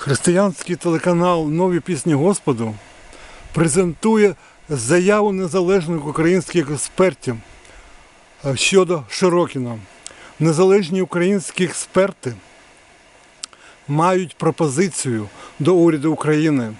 Християнський телеканал Нові пісні Господу презентує заяву незалежних українських експертів е, щодо Широкіна. Незалежні українські експерти мають пропозицію до уряду України.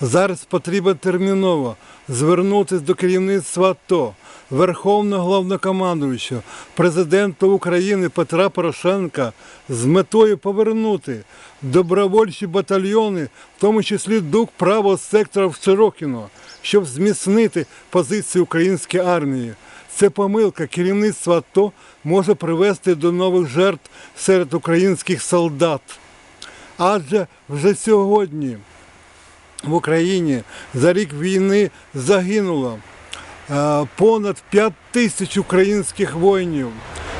Зараз потрібно терміново звернутися до керівництва АТО, Верховного головнокомандуючого, президента України Петра Порошенка з метою повернути добровольчі батальйони, в тому числі дух правого сектора в Широкіно, щоб зміцнити позиції української армії. Це помилка керівництва АТО може привести до нових жертв серед українських солдат. Адже вже сьогодні в Україні за рік війни загинуло понад 5 тисяч українських воїнів.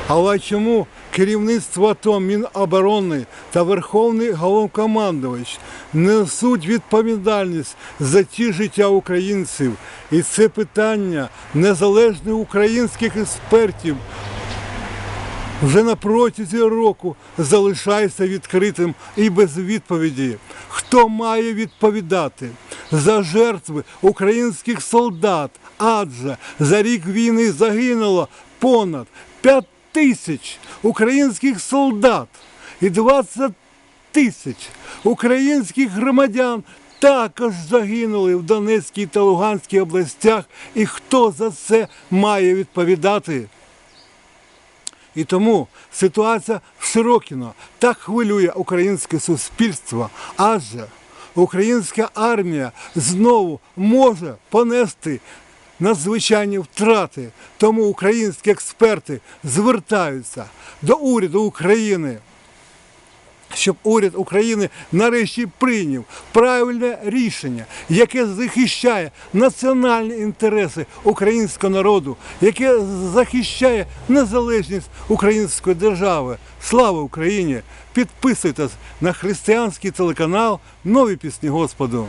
Але чому керівництво АТО, Міноборони та Верховний головнокомандувач несуть відповідальність за ті життя українців? І це питання незалежних українських експертів вже на протязі року залишається відкритим і без відповіді. Хто має відповідати за жертви українських солдат? Адже за рік війни загинуло понад 5 тисяч українських солдат і 20 тисяч українських громадян також загинули в Донецькій та Луганській областях. І хто за це має відповідати? І тому ситуація в Широкіно так хвилює українське суспільство, адже українська армія знову може понести надзвичайні втрати. Тому українські експерти звертаються до уряду України щоб уряд України нарешті прийняв правильне рішення, яке захищає національні інтереси українського народу, яке захищає незалежність української держави. Слава Україні! Підписуйтесь на християнський телеканал Нові пісні Господу.